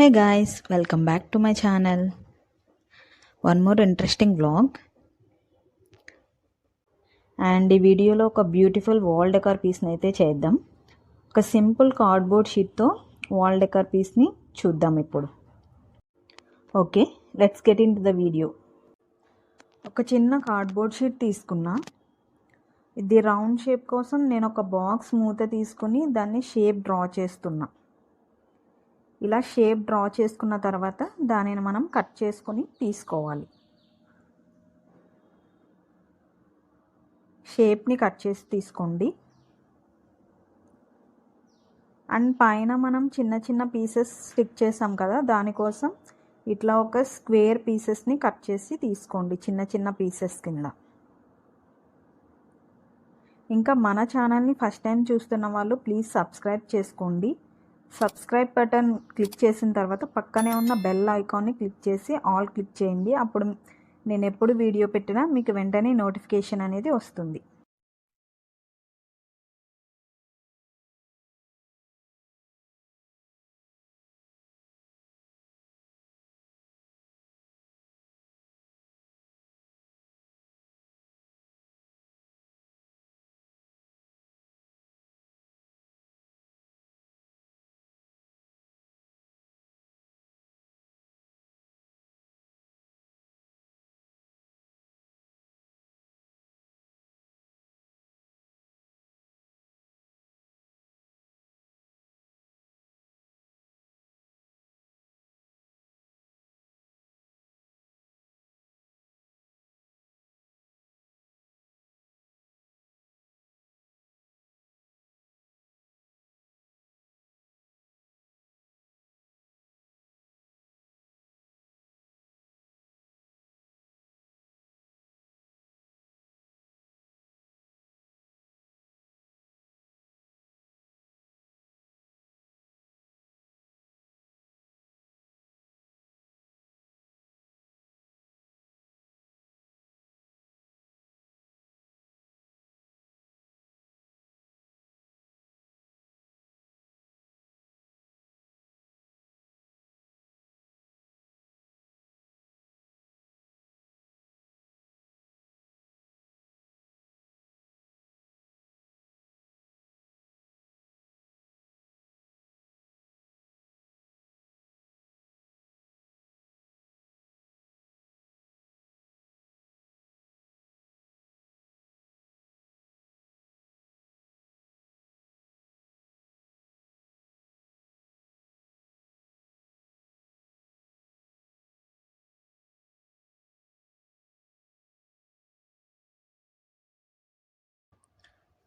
Hey guys welcome back to my channel one more interesting vlog and ఈ వీడియోలో ఒక beautiful wall decor పీస్ని అయితే చేద్దాం. ఒక సింపుల్ కార్డ్బోర్డ్ షీట్తో వాల్ డెకార్ పీస్ని చూద్దాం ఇప్పుడు. Okay let's get into the video ఒక చిన్న కార్డ్బోర్డ్ షీట్ తీసుకున్నా. ఇది రౌండ్ షేప్ కోసం నేను ఒక బాక్స్ మూత తీసుకుని దాన్ని షేప్ డ్రా చేస్తున్నా. ఇలా షేప్ డ్రా చేసుకున్న తర్వాత దానిని మనం కట్ చేసుకొని తీసుకోవాలి. షేప్ని కట్ చేసి తీసుకోండి. అండ్ పైన మనం చిన్న చిన్న పీసెస్ స్టిక్ చేసాం కదా దానికోసం ఇట్లా ఒక స్క్వేర్ పీసెస్ని కట్ చేసి తీసుకోండి చిన్న చిన్న పీసెస్ కింద. ఇంకా మన ఛానల్ని ఫస్ట్ టైం చూస్తున్న వాళ్ళు ప్లీజ్ సబ్స్క్రైబ్ చేసుకోండి. సబ్స్క్రైబ్ బటన్ క్లిక్ చేసిన తర్వాత పక్కనే ఉన్న బెల్ ఐకాన్ని క్లిక్ చేసి ఆల్ క్లిక్ చేయండి. అప్పుడు నేను ఎప్పుడు వీడియో పెట్టినా మీకు వెంటనే నోటిఫికేషన్ అనేది వస్తుంది.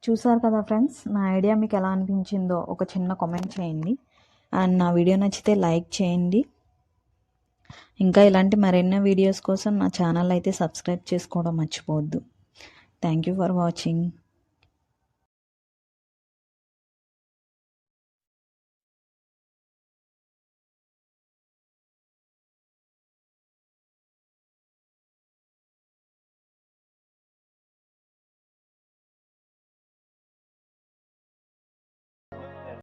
చూసారు కదా ఫ్రెండ్స్ నా ఐడియా మీకు ఎలా అనిపించిందో ఒక చిన్న కామెంట్ చేయండి. అండ్ నా వీడియో నచ్చితే లైక్ చేయండి. ఇంకా ఇలాంటి మరెన్నో వీడియోస్ కోసం నా ఛానల్ అయితే సబ్స్క్రైబ్ చేసుకోవడం మర్చిపోవద్దు. Thank you for watching